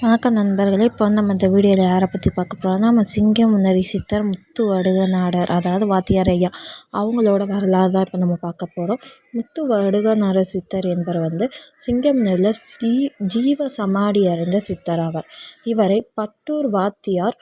வணக்கம் நண்பர்களே இப்போ வந்து நம்ம இந்த வீடியோவில் யாரை பற்றி பார்க்க போகிறோம்னா நம்ம சிங்கம் முன்னரி சித்தர் முத்து வடுகநாடர் அதாவது வாத்தியார் ஐயா அவங்களோட வரலாறு தான் இப்போ நம்ம பார்க்க போகிறோம் முத்து வடுக நாட சித்தர் என்பவர் வந்து சிங்கமுனரியில் ஸ்ரீ ஜீவ சமாடி அடைந்த சித்தர் ஆவார். இவரை பட்டூர் வாத்தியார்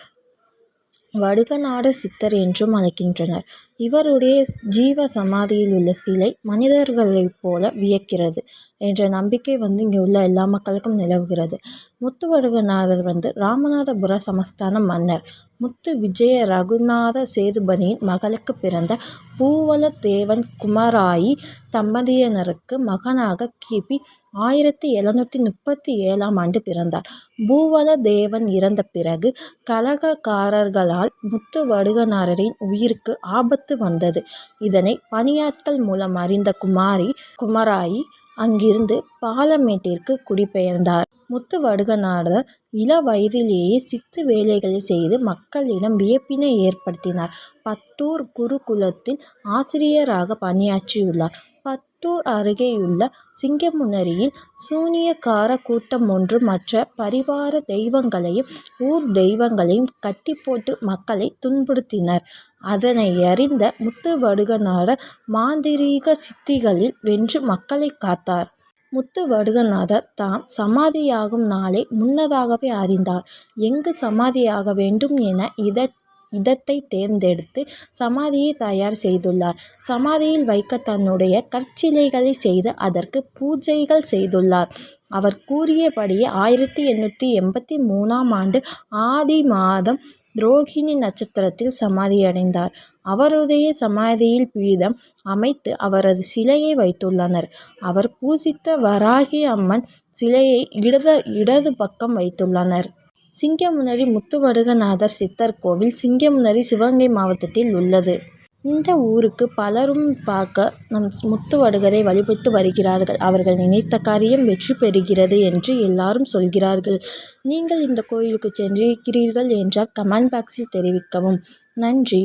வடுகநாட சித்தர் என்றும் அழைக்கின்றனர். இவருடைய ஜீவ சமாதியில் உள்ள சிலை மனிதர்களைப் போல வியக்கிறது என்ற நம்பிக்கை வந்து இங்கே உள்ள எல்லா மக்களுக்கும் நிலவுகிறது. முத்துவடுகநாதர் வந்து ராமநாதபுர சமஸ்தான மன்னர். முத்து விஜய ரகுநாத சேதுபதியின் மகளுக்கு பிறந்த பூவலத்தேவன் குமராயி தம்பதியினருக்கு மகனாக கிபி ஆயிரத்தி எழுநூற்றி முப்பத்தி ஏழாம் ஆண்டு பிறந்தார். பூவலதேவன் இறந்த பிறகு கலகக்காரர்களால் முத்து வடுகனாரரின் உயிருக்கு ஆபத்து வந்தது. இதனை பணியாட்கள் மூலம் அறிந்த குமாரி குமராயி அங்கிருந்து பாலமேட்டிற்கு குடிபெயர்ந்தார். முத்து வடுகநாதர் இள வயதிலேயே சித்து வேலைகளை செய்து மக்களிடம் வியப்பினை ஏற்படுத்தினார். பத்தூர் குருகுலத்தில் ஆசிரியராக பணியாற்றியுள்ளார். குட்டூர் அருகேயுள்ள சிங்கமுனரியில் சூனியக்கார கூட்டம் ஒன்று மற்ற பரிவார தெய்வங்களையும் ஊர் தெய்வங்களையும் கட்டி போட்டு மக்களை துன்புறுத்தினர். அதனை அறிந்த முத்துவடுகநாதர் மாந்திரீக சித்திகளில் வென்று மக்களை காத்தார். முத்து வடுகநாதர் தாம் சமாதியாகும் நாளை முன்னதாகவே அறிந்தார். எங்கு சமாதியாக வேண்டும் என இத இடத்தை தேர்ந்தெடுத்து சமாதியை தயார் செய்துள்ளார். சமாதியில் வைக்க தன்னுடைய கற்சிலைகளை செய்து அதற்கு பூஜைகள் செய்துள்ளார். அவர் கூறியபடியே ஆயிரத்தி எண்ணூற்றி எண்பத்தி மூணாம் ஆண்டு ஆதி மாதம் ரோஹிணி நட்சத்திரத்தில் சமாதியடைந்தார் அவருடைய சமாதியில் பீடம் அமைத்து அவரது சிலையை வைத்துள்ளனர். அவர் பூசித்த வராகி அம்மன் சிலையை இடது இடது பக்கம் வைத்துள்ளனர். சிங்கமுனரி முத்துவடுகநாதர் சித்தர் கோவில் சிங்கமுனரி சிவகங்கை மாவட்டத்தில் உள்ளது. இந்த ஊருக்கு பலரும் பார்க்க நம் முத்துவடுகரை வழிபட்டு வருகிறார்கள். அவர்கள் நினைத்த காரியம் வெற்றி பெறுகிறது என்று எல்லாரும் சொல்கிறார்கள். நீங்கள் இந்த கோயிலுக்கு சென்றிருக்கிறீர்கள் என்றால் கமெண்ட் பாக்ஸில் தெரிவிக்கவும். நன்றி.